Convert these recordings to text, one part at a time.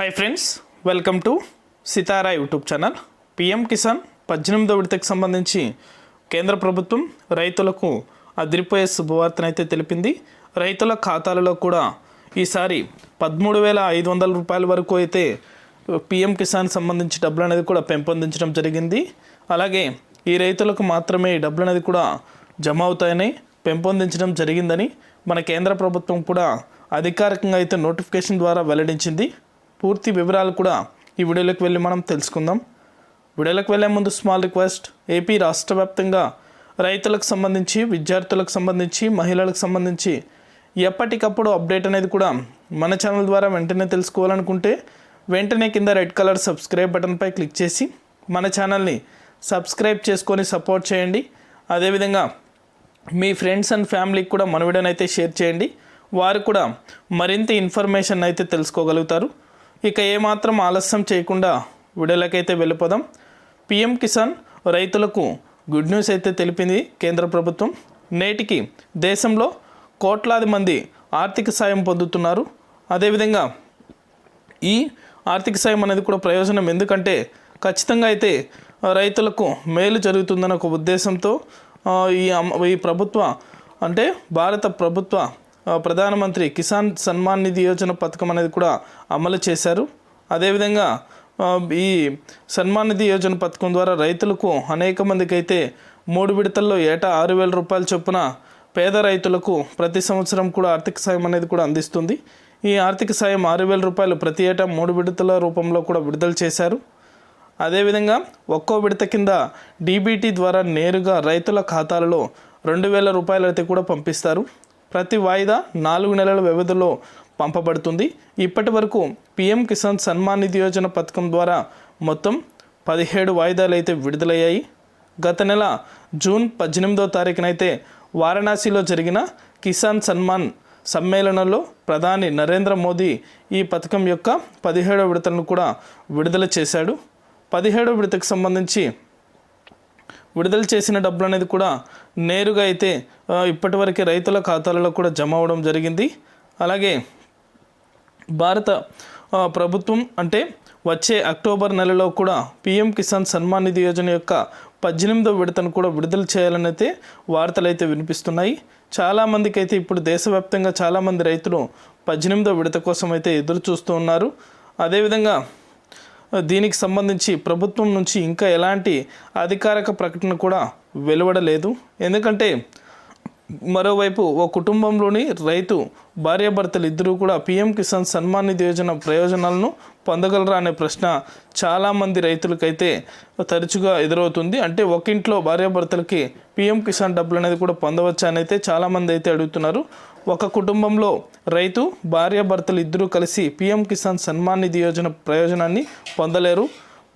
Hi friends welcome to Sitara YouTube channel PM Kisan పద్దెనిమిదో విడతకు సంబంధించి కేంద్ర ప్రభుత్వం రైతులకు అదిరిపోయే శుభవార్తనైతే తెలిపింది. రైతుల ఖాతాలలో కూడా ఈసారి పదమూడు వేల ఐదు వందల రూపాయల వరకు అయితే పిఎం కిసాన్ సంబంధించి డబ్బులు అనేది కూడా పెంపొందించడం జరిగింది. అలాగే ఈ రైతులకు మాత్రమే ఈ డబ్బులు అనేది కూడా జమ అవుతాయని పెంపొందించడం జరిగిందని మన కేంద్ర ప్రభుత్వం కూడా అధికారికంగా అయితే నోటిఫికేషన్ ద్వారా వెల్లడించింది. పూర్తి వివరాలు కూడా ఈ వీడియోలోకి వెళ్ళి మనం తెలుసుకుందాం. వీడియోలోకి వెళ్ళే ముందు స్మాల్ రిక్వెస్ట్ ఏపీ రాష్ట్ర వ్యాప్తంగా రైతులకు సంబంధించి విద్యార్థులకు సంబంధించి మహిళలకు సంబంధించి ఎప్పటికప్పుడు అప్డేట్ అనేది కూడా మన ఛానల్ ద్వారా వెంటనే తెలుసుకోవాలనుకుంటే వెంటనే కింద రెడ్ కలర్ సబ్స్క్రైబ్ బటన్పై క్లిక్ చేసి మన ఛానల్ని సబ్స్క్రైబ్ చేసుకొని సపోర్ట్ చేయండి. అదేవిధంగా మీ ఫ్రెండ్స్ అండ్ ఫ్యామిలీకి కూడా మన వీడియోని అయితే షేర్ చేయండి. వారు కూడా మరింత ఇన్ఫర్మేషన్ అయితే తెలుసుకోగలుగుతారు. ఇక ఏమాత్రం ఆలస్యం చేయకుండా విడలకైతే వెళ్ళిపోదాం. పిఎం కిసాన్ రైతులకు గుడ్ న్యూస్ అయితే తెలిపింది కేంద్ర ప్రభుత్వం. నేటికి దేశంలో కోట్లాది మంది ఆర్థిక సాయం పొందుతున్నారు. అదేవిధంగా ఈ ఆర్థిక సాయం అనేది కూడా ప్రయోజనం ఎందుకంటే ఖచ్చితంగా అయితే రైతులకు మేలు జరుగుతుందన్న ఒక ఉద్దేశంతో ఈ ఈ ప్రభుత్వ అంటే భారత ప్రభుత్వ ప్రధానమంత్రి కిసాన్ సన్మాన్ నిధి యోజన పథకం అనేది కూడా అమలు చేశారు. అదేవిధంగా ఈ సన్మాన్ నిధి యోజన పథకం ద్వారా రైతులకు అనేక మందికి అయితే మూడు విడతల్లో ఏటా ఆరు వేల రూపాయల చొప్పున పేద రైతులకు ప్రతి సంవత్సరం కూడా ఆర్థిక సాయం అనేది కూడా అందిస్తుంది. ఈ ఆర్థిక సాయం ఆరు వేల రూపాయలు ప్రతి ఏటా మూడు విడతల రూపంలో కూడా విడుదల చేశారు. అదేవిధంగా ఒక్కో విడత కింద డీబీటీ ద్వారా నేరుగా రైతుల ఖాతాలలో రెండు వేల రూపాయలు అయితే కూడా పంపిస్తారు. ప్రతి వాయిదా నాలుగు నెలల వ్యవధిలో పంపబడుతుంది. ఇప్పటి వరకు పిఎం కిసాన్ సన్మాన్ నిధి యోజన పథకం ద్వారా మొత్తం పదిహేడు వాయిదాలు అయితే విడుదలయ్యాయి. గత నెల జూన్ పద్దెనిమిదో తారీఖునైతే వారణాసిలో జరిగిన కిసాన్ సన్మాన్ సమ్మేళనంలో ప్రధాని నరేంద్ర మోదీ ఈ పథకం యొక్క పదిహేడో విడతలను కూడా విడుదల చేశాడు. పదిహేడో విడతకు సంబంధించి విడుదల చేసిన డబ్బులు అనేది కూడా నేరుగా అయితే ఇప్పటివరకు రైతుల ఖాతాలలో కూడా జమ అవ్వడం జరిగింది. అలాగే భారత ప్రభుత్వం అంటే వచ్చే అక్టోబర్ నెలలో కూడా పిఎం కిసాన్ సన్మాన్ నిధి యోజన యొక్క పద్దెనిమిదో విడతను కూడా విడుదల చేయాలని అయితే వార్తలు అయితే వినిపిస్తున్నాయి. చాలామందికి అయితే ఇప్పుడు దేశవ్యాప్తంగా చాలామంది రైతులు పద్దెనిమిదో విడత కోసం అయితే ఎదురు చూస్తూ ఉన్నారు. అదేవిధంగా దీనికి సంబంధించి ప్రభుత్వం నుంచి ఇంకా ఎలాంటి అధికారిక ప్రకటన కూడా వెలువడలేదు. ఎందుకంటే మరోవైపు ఓ కుటుంబంలోని రైతు భార్యాభర్తలు ఇద్దరూ కూడా పిఎం కిసాన్ సన్మాన్ నిధి యోజన ప్రయోజనాలను పొందగలరా అనే ప్రశ్న చాలామంది రైతులకైతే తరచుగా ఎదురవుతుంది. అంటే ఒక ఇంట్లో భార్యాభర్తలకి పిఎం కిసాన్ డబ్బులు అనేది కూడా పొందవచ్చా అని అయితే చాలామంది అయితే అడుగుతున్నారు. ఒక కుటుంబంలో రైతు భార్యాభర్తలు ఇద్దరూ కలిసి పిఎం కిసాన్ సన్మాన్ నిధి యోజన ప్రయోజనాన్ని పొందలేరు.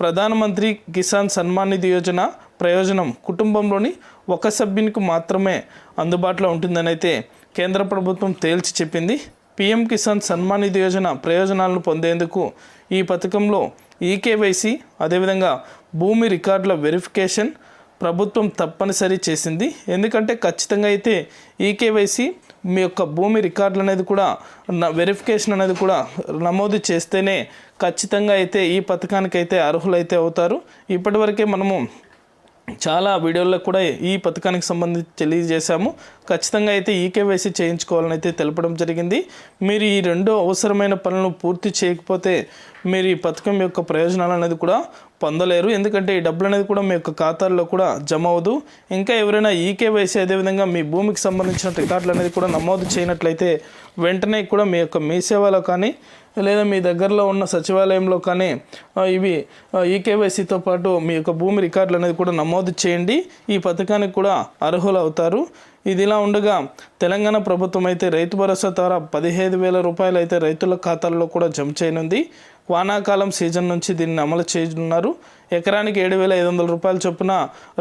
ప్రధానమంత్రి కిసాన్ సన్మాన్ నిధి యోజన ప్రయోజనం కుటుంబంలోని ఒక సభ్యునికి మాత్రమే అందుబాటులో ఉంటుందని అయితే కేంద్ర ప్రభుత్వం తేల్చి చెప్పింది. పిఎం కిసాన్ సన్మాన్ నిధి యోజన ప్రయోజనాలను పొందేందుకు ఈ పథకంలో ఈకేవైసీ అదేవిధంగా భూమి రికార్డుల వెరిఫికేషన్ ప్రభుత్వం తప్పనిసరి చేసింది. ఎందుకంటే ఖచ్చితంగా అయితే ఈకేవైసీ మీ యొక్క భూమి రికార్డులు అనేది కూడా న- వెరిఫికేషన్ అనేది కూడా నమోదు చేస్తేనే ఖచ్చితంగా అయితే ఈ పథకానికి అయితే అర్హులైతే అవుతారు. ఇప్పటివరకే మనము చాలా వీడియోల్లో కూడా ఈ పథకానికి సంబంధించి తెలియజేశాము. ఖచ్చితంగా అయితే ఈకేవైసీ చేయించుకోవాలని అయితే తెలపడం జరిగింది. మీరు ఈ రెండు అవసరమైన పనులను పూర్తి చేయకపోతే మీరు ఈ పథకం యొక్క ప్రయోజనాలు అనేది కూడా పొందలేరు. ఎందుకంటే ఈ డబ్బులు అనేది కూడా మీ యొక్క ఖాతాల్లో కూడా జమ అవ్వదు. ఇంకా ఎవరైనా ఈకేవైసీ అదేవిధంగా మీ భూమికి సంబంధించిన రికార్డులు అనేది కూడా నమోదు చేయనట్లయితే వెంటనే కూడా మీ యొక్క మీ సేవలో కానీ లేదా మీ దగ్గరలో ఉన్న సచివాలయంలో కానీ ఇవి ఈకేవైసీతో పాటు మీ యొక్క భూమి రికార్డులు అనేది కూడా నమోదు చేయండి. ఈ పథకానికి కూడా అర్హులు అవుతారు. ఇది ఇలా ఉండగా తెలంగాణ ప్రభుత్వం అయితే రైతు భరోసా ద్వారా పదిహేను వేల రూపాయలు అయితే రైతుల ఖాతాల్లో కూడా జమ చేయనుంది. వానాకాలం సీజన్ నుంచి దీన్ని అమలు చేయనున్నారు. ఎకరానికి ఏడు వేల ఐదు వందల రూపాయల చొప్పున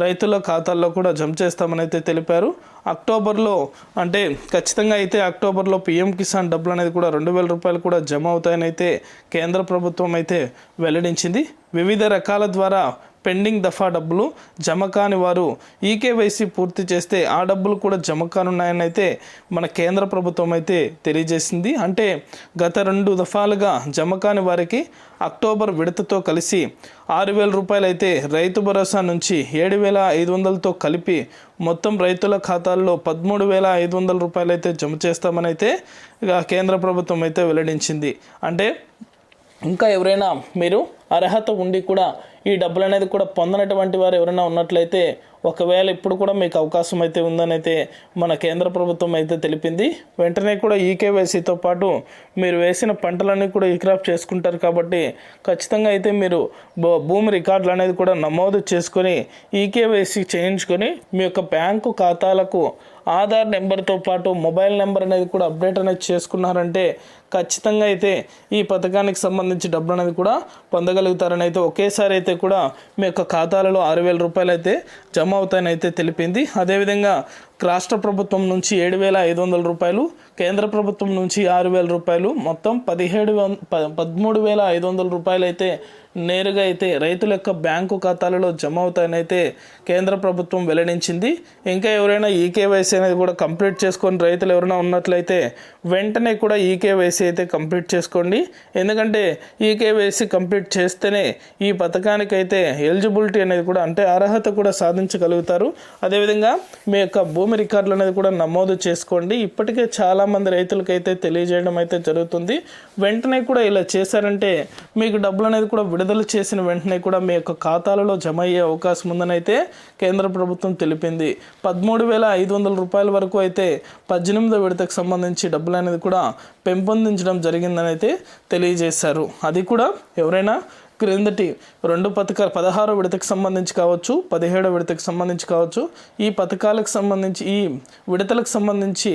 రైతుల ఖాతాల్లో కూడా జమ చేస్తామని అయితే తెలిపారు. అక్టోబర్లో అంటే ఖచ్చితంగా అయితే అక్టోబర్లో పిఎం కిసాన్ డబ్బులు అనేది కూడా రెండు వేల రూపాయలు కూడా జమ అవుతాయని అయితే కేంద్ర ప్రభుత్వం అయితే వెల్లడించింది. వివిధ రకాల ద్వారా పెండింగ్ దఫా డబ్బులు జమ కాని వారు ఈకేవైసీ పూర్తి చేస్తే ఆ డబ్బులు కూడా జమ కానున్నాయని అయితే మన కేంద్ర ప్రభుత్వం అయితే తెలియజేసింది. అంటే గత రెండు దఫాలుగా జమ కాని వారికి అక్టోబర్ విడతతో కలిసి ఆరు వేల రూపాయలు అయితే రైతు భరోసా నుంచి ఏడు వేల ఐదు వందలతో కలిపి మొత్తం రైతుల ఖాతాల్లో పదమూడు వేల ఐదు వందల రూపాయలు అయితే జమ చేస్తామని అయితే ఇక కేంద్ర ప్రభుత్వం అయితే వెల్లడించింది. అంటే ఇంకా ఎవరైనా మీరు అర్హత ఉండి కూడా ఈ డబ్బులు అనేది కూడా పొందనటువంటి వారు ఎవరైనా ఉన్నట్లయితే ఒకవేళ ఇప్పుడు కూడా మీకు అవకాశం అయితే ఉందని అయితే మన కేంద్ర ప్రభుత్వం అయితే తెలిపింది. వెంటనే కూడా ఈకేవైసీతో పాటు మీరు వేసిన పంటలన్నీ కూడా ఈ క్రాప్ చేసుకుంటారు కాబట్టి ఖచ్చితంగా అయితే మీరు భూమి రికార్డులు అనేది కూడా నమోదు చేసుకొని ఈకేవైసీ చేయించుకొని మీ యొక్క బ్యాంకు ఖాతాలకు ఆధార్ నెంబర్తో పాటు మొబైల్ నెంబర్ అనేది కూడా అప్డేట్ అనేది చేసుకున్నారంటే ఖచ్చితంగా అయితే ఈ పథకానికి సంబంధించి డబ్బులు అనేది కూడా పొందగలుగుతారని అయితే ఒకేసారి అయితే కూడా మీ యొక్క ఖాతాలలో ఆరు వేల రూపాయలు అయితే జమ అవుతాయని అయితే తెలిపింది. అదేవిధంగా రాష్ట్ర ప్రభుత్వం నుంచి ఏడు వేల ఐదు వందల రూపాయలు కేంద్ర ప్రభుత్వం నుంచి ఆరు వేల రూపాయలు. మొత్తం పదిహేడు వం- ప- పదమూడు వేల ఐదు వందల రూపాయలు అయితే నేరుగా అయితే రైతుల యొక్క బ్యాంకు ఖాతాలలో జమ అవుతాయని అయితే కేంద్ర ప్రభుత్వం వెల్లడించింది. ఇంకా ఎవరైనా ఈకేవైసీ అనేది కూడా కంప్లీట్ చేసుకొని రైతులు ఎవరైనా ఉన్నట్లయితే వెంటనే కూడా ఈకేవైసీ అయితే కంప్లీట్ చేసుకోండి. ఎందుకంటే ఈకేవైసీ కంప్లీట్ చేస్తేనే ఈ పథకానికైతే ఎలిజిబిలిటీ అనేది కూడా అంటే అర్హత కూడా సాధించగలుగుతారు. అదేవిధంగా మీ యొక్క భూమి రికార్డులు అనేది కూడా నమోదు చేసుకోండి. ఇప్పటికే చాలామంది రైతులకైతే తెలియజేయడం అయితే జరుగుతుంది. వెంటనే కూడా ఇలా చేశారంటే మీకు డబ్బులు అనేది కూడా విడుదల చేసిన వెంటనే కూడా మీ యొక్క ఖాతాలలో జమ అయ్యే అవకాశం ఉందని అయితే కేంద్ర ప్రభుత్వం తెలిపింది. పదమూడు వేల ఐదు వందల రూపాయల వరకు అయితే పద్దెనిమిదో విడతకు సంబంధించి డబ్బులు అనేది కూడా పెంపొందించడం జరిగిందని అయితే తెలియజేశారు. అది కూడా ఎవరైనా క్రిందటి రెండు పథకాలు పదహారో విడతకు సంబంధించి కావచ్చు పదిహేడో విడతకు సంబంధించి కావచ్చు ఈ పథకాలకు సంబంధించి ఈ విడతలకు సంబంధించి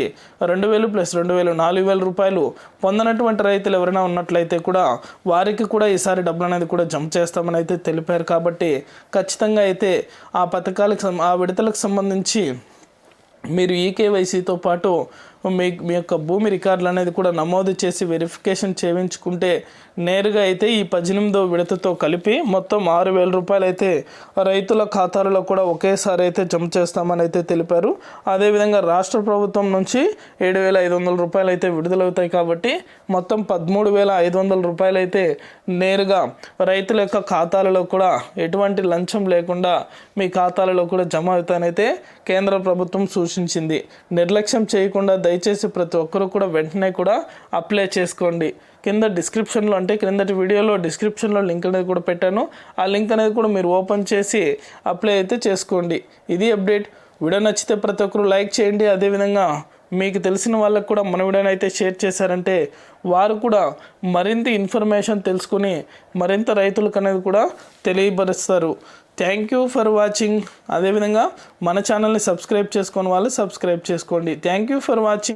రెండు వేలు ప్లస్ రెండు వేలు నాలుగు వేల రూపాయలు పొందనటువంటి రైతులు ఎవరైనా ఉన్నట్లయితే కూడా వారికి కూడా ఈసారి డబ్బులు అనేది కూడా జమ చేస్తామని అయితే తెలిపారు. కాబట్టి ఖచ్చితంగా అయితే ఆ పథకాలకు ఆ విడతలకు సంబంధించి మీరు ఈకేవైసీతో పాటు మీ మీ యొక్క భూమి రికార్డులు అనేది కూడా నమోదు చేసి వెరిఫికేషన్ చేయించుకుంటే నేరుగా అయితే ఈ పద్దెనిమిదో విడతతో కలిపి మొత్తం ఆరు వేల రూపాయలు అయితే రైతుల ఖాతాలలో కూడా ఒకేసారి అయితే జమ చేస్తామని అయితే తెలిపారు. అదేవిధంగా రాష్ట్ర ప్రభుత్వం నుంచి ఏడు వేల ఐదు వందల రూపాయలు అయితే విడుదలవుతాయి కాబట్టి మొత్తం పదమూడు వేల ఐదు వందల రూపాయలు అయితే నేరుగా రైతుల యొక్క ఖాతాలలో కూడా ఎటువంటి లంచం లేకుండా మీ ఖాతాలలో కూడా జమ అవుతానైతే కేంద్ర ప్రభుత్వం సూచించింది. నిర్లక్ష్యం చేయకుండా దయచేసి ప్రతి ఒక్కరూ కూడా వెంటనే కూడా అప్లై చేసుకోండి. కింద డిస్క్రిప్షన్లో అంటే క్రిందటి వీడియోలో డిస్క్రిప్షన్లో లింక్ అనేది కూడా పెట్టాను. ఆ లింక్ అనేది కూడా మీరు ఓపెన్ చేసి అప్లై అయితే చేసుకోండి. ఇది అప్డేట్. వీడియో నచ్చితే ప్రతి ఒక్కరు లైక్ చేయండి. అదేవిధంగా మీకు తెలిసిన వాళ్ళకు కూడా మన వీడియోని అయితే షేర్ చేశారంటే వారు కూడా మరింత ఇన్ఫర్మేషన్ తెలుసుకుని మరింత రైతులకు అనేది కూడా తెలియపరుస్తారు. థ్యాంక్ యూ ఫర్ వాచింగ్ అదేవిధంగా మన ఛానల్ని సబ్స్క్రైబ్ చేసుకొని వాళ్ళు సబ్స్క్రైబ్ చేసుకోండి. Thank you for watching